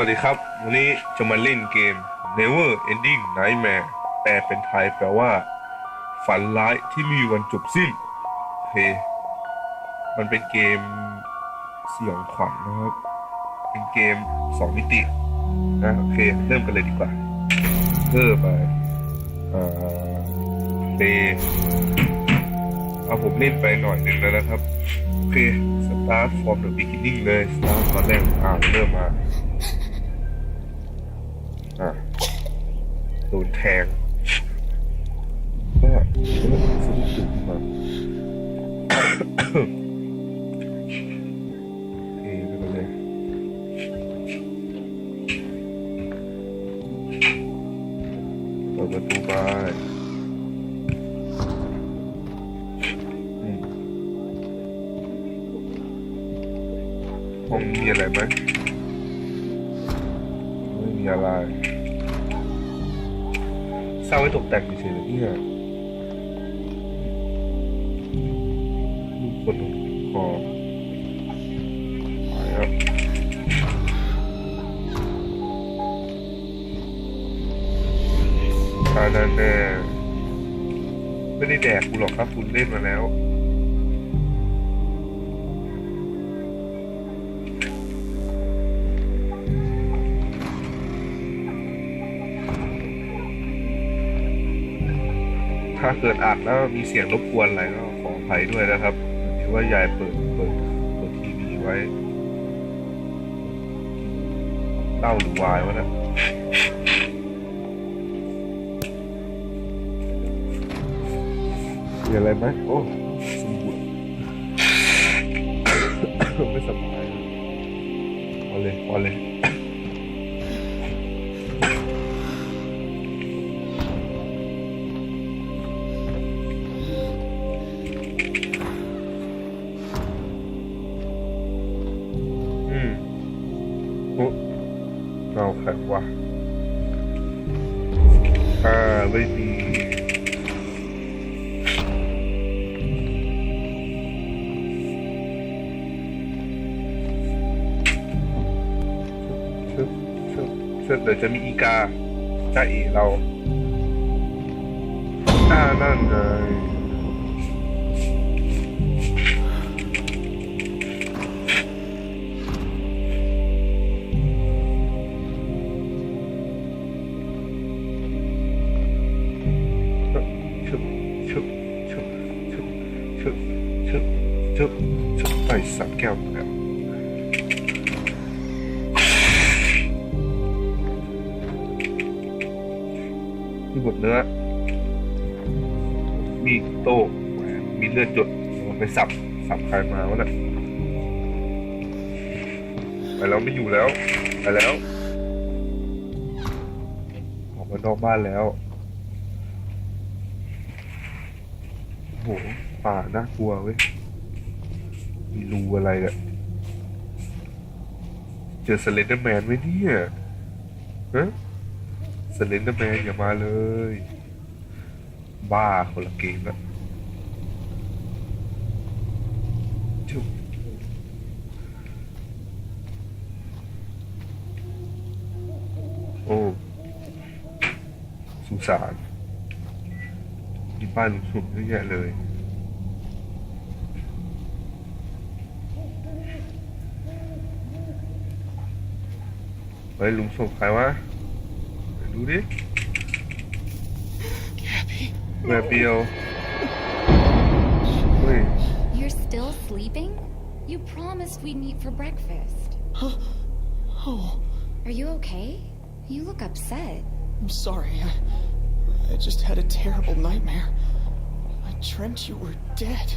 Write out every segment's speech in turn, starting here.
วัสดีครับ วันนี้จะมาเล่นเกม Never Ending Nightmare แปลเป็นไทยแปลว่า ฝันร้ายที่ไมมีวันจบสิ้นโอเคมันเป็นเกมสยองขวัญนะครับ เป็นเกมสองมิตินะโอเค เริ่มกันเลยดีกว่าเริ่มไปอ่าเดเอาผมเล่นไปหน่อยหนึ่งแล้วนะครับ โอเค start from the beginning เลย start ตอนแรกอ่าเริ่มมา โดนแทงก็สนุกตื่นมาโอเคไปกันเลยเปิดประตูไปอืมห้องมีอะไรไหมไม่มีอะไร สร้างไว้ตกแต่งเฉยๆเนี่ยลูกคนคอไปครับอานันแน่ไม่ได้แดกกูหรอกครับคุณเล่นมาแล้ว ถ้าเกิดอัดแล้วมีเสียงรบกวนอะไรก็ขออภัยด้วยนะครับถือว่ายายเปิดเปิดเปิดทีวีไว้เล่าหรือวายวะนะมีอะไรไหมโอ้สมบูรณ์ไม่สบายพอเลยพอเลย qua à đây thì sẽ trước trước để cho Mỹ ca chạy lâu à, 那个。 ชุบไปสามแก้วแล้วมีบดเนื้อ มีโต้มีเลือดหยดเอาไปสับ สับใครมาวะน่ะไปแล้วไม่อยู่แล้ว ไปแล้ว ออกมานอกบ้านแล้วโหป่าน่ากลัวเว้ย รูอะไรเนี่ยเจอสเลนเดอร์แมนไหมเนี่ยฮะสเลนเดอร์แมนอย่ามาเลย บ้าคนละเกมละจุ๊บโอ้สุสานมีป้ายลงสุมเยอะแยะเลย เฮ้ยลุงส่งใครวะไหนดูดิ Gabby. แม่เปียวเฮ้ย You're still sleeping? You promised we'd meet for breakfast. Oh, Are you okay? You look upset. I'm sorry. I, I just had a terrible nightmare. I dreamt you were dead.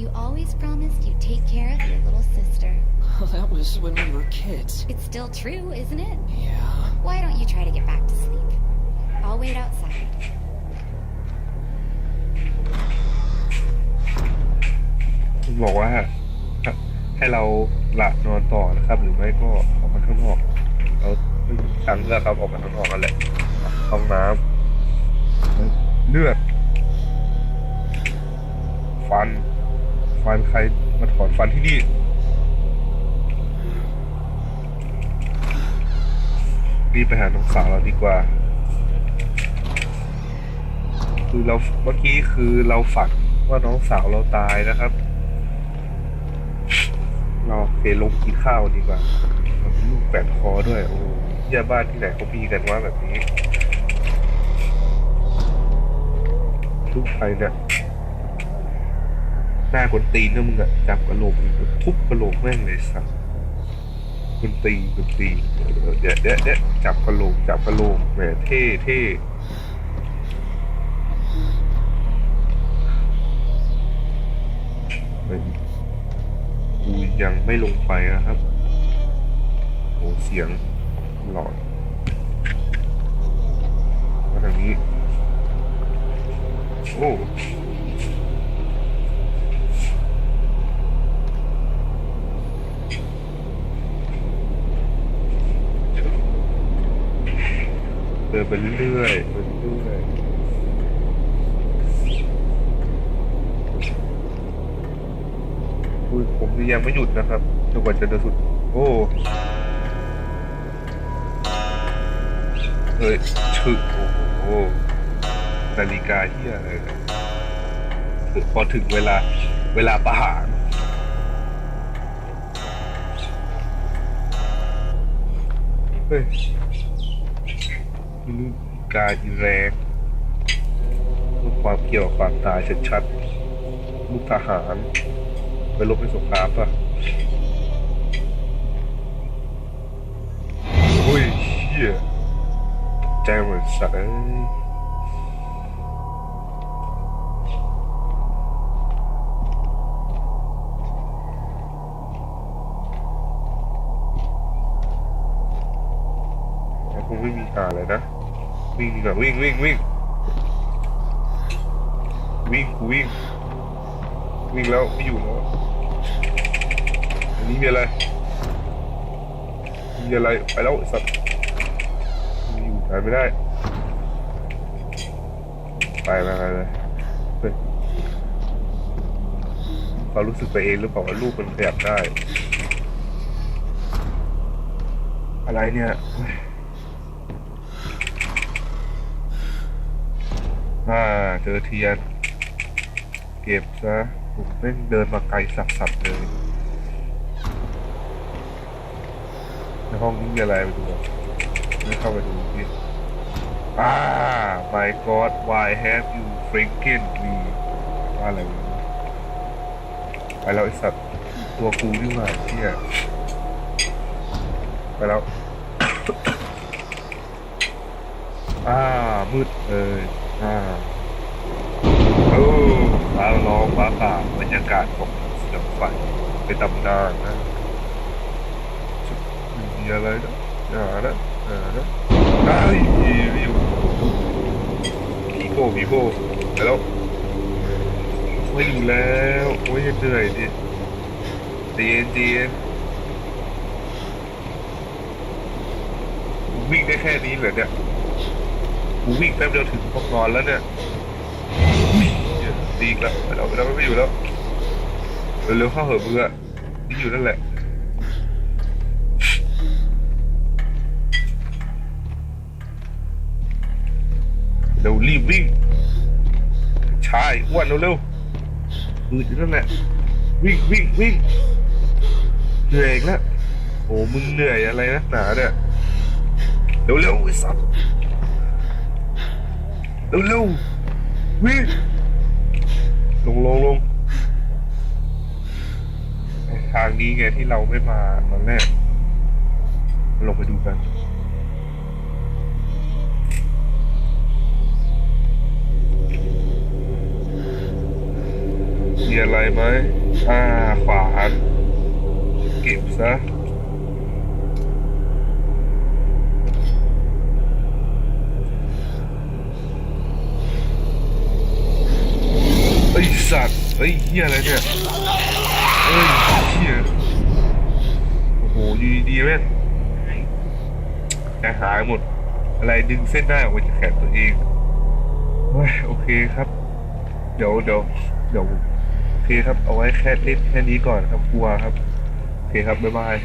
you always promised you'd take care of your little sister. Well, that was when we were kids. It's still true, isn't it? Yeah. Why don't you try to get back to sleep? I'll wait outside. คุณบอกว่าให้เราหลับนอนต่อนะครับ หรือไม่ก็ออกมาข้างนอก เราไม่มีทางเลือกครับออกมาข้างนอกกันแหละห้องน้ำเลือด ฟัน ฟันใครมาถอนฟันที่นี่รีบไปหาน้องสาวเราดีกว่า คือเราเมื่อกี้คือเราฝันว่าน้องสาวเราตายนะครับ เราเคลงกินข้าวดีกว่ามันลูกแปดคอด้วย โอ้ยี่ยบ้านที่ไหนเขามีกันว่าแบบนี้ ลูกใครเนี่ย หน้ากวนตีนนะมึงอะจับกระโหลกมึงทุบกระโหลกแม่งเลยสัสกวนตีนกวนตีนเดี๋ยวเดี๋ยวเดี๋ยวจับกระโหลกจับกระโหลกแหมเท่เท่ยกูยังไม่ลงไปนะครับโอ้เสียงหลอดมาทางนี้ โอ้ ไปเรื่อยๆไปเรื่อยๆอุ้ยผมยังไม่หยุดนะครับจนกว่าจะเดินสุด โอ้เฮ้ยชึกโอ้โหนาฬิกาที่อะไรเนี่ยคือพอถึงเวลาเวลาประหารเฮ้ย ลูกกาอีแรงรูปความเกี่ยวความตายชัดๆลูกทหารไปลบในสงครามปะโอ้ยเชี่ยใจเหมือนสัตว์เอ้ยแต่คงไม่มีหาเลยนะ วิ่งดีกว่าวิ่งวิ่งวิ่งวิ่งกูวิ่งวิ่งแล้วไม่อยู่แล้วอันนี้มีอะไรมีอะไรไปแล้วสัตว์มีอยู่ถ่ายไม่ได้ไปไปไปเลยเฮ้ยเขารู้สึกไปเองหรือเปล่าว่าลูกมันขยับได้ อะไรเนี่ยเฮ้ย อ่าเจอเทียน เก็บซะผมแม่งเดินมาไกลสับๆเลยในห้องนี้มีอะไรไปดูไม่เข้าไปดูพี่อ่า my god why have you freaking me ว่าอะไรไปแล้วไอสัตว์ตัวกูนี่หว่าเที่ยไปแล้ว อ่า มืดเออ อ่าโอ้ฟ้าร้องฟ้าผ่าบรรยากาศของเสียงไฟเป็นตำนานนะไม่มีอะไรนะอย่านะอย่านะไอ้ยอยู่ผีโผล่ผีโผล่ไปแล้วไม่อยู่แล้วโอ้ยเหนื่อยดิเตียนเตียนวิ่งได้แค่นี้เหรอเนี่ย กูวิ่งแป๊บเดียวถึงห้องนอนแล้วเนี่ยดีกแล้วไปแล้วไปแล้วไม่อยู่แล้วเร็วๆเข้าเหอะมืออะนี่อยู่นั่นแหละเร็วรีบวิ่งชายอ้วนเร็วๆมืออยู่นั่นแหละวิ่งวิ่งวิ่งเหนื่อยแล้วโอ้มึงเหนื่อยอะไรนะหนาเนี่ยเร็วๆไอ้สัส เร็วๆวิ่งลงลงลงทางนี้ไงที่เราไม่มาตอนแรกลงไปดูกันมีอะไรไหมอ่าขวานเก็บซะ สัตว์ไอ้ยเฮียอะไรเนี่ยเอ้ยเฮียโอ้โหอยู่ดีๆแม่งจะหายหมด อะไรดึงเส้นได้ออกมาจากแขนตัวเองเฮ้ยโอเคครับ เดี๋ยวเดี๋ยวเดี๋ยวโอเคครับเอาไว้แค่เล่นแค่นี้ก่อนครับกลัวครับ โอเคครับบ๊ายบาย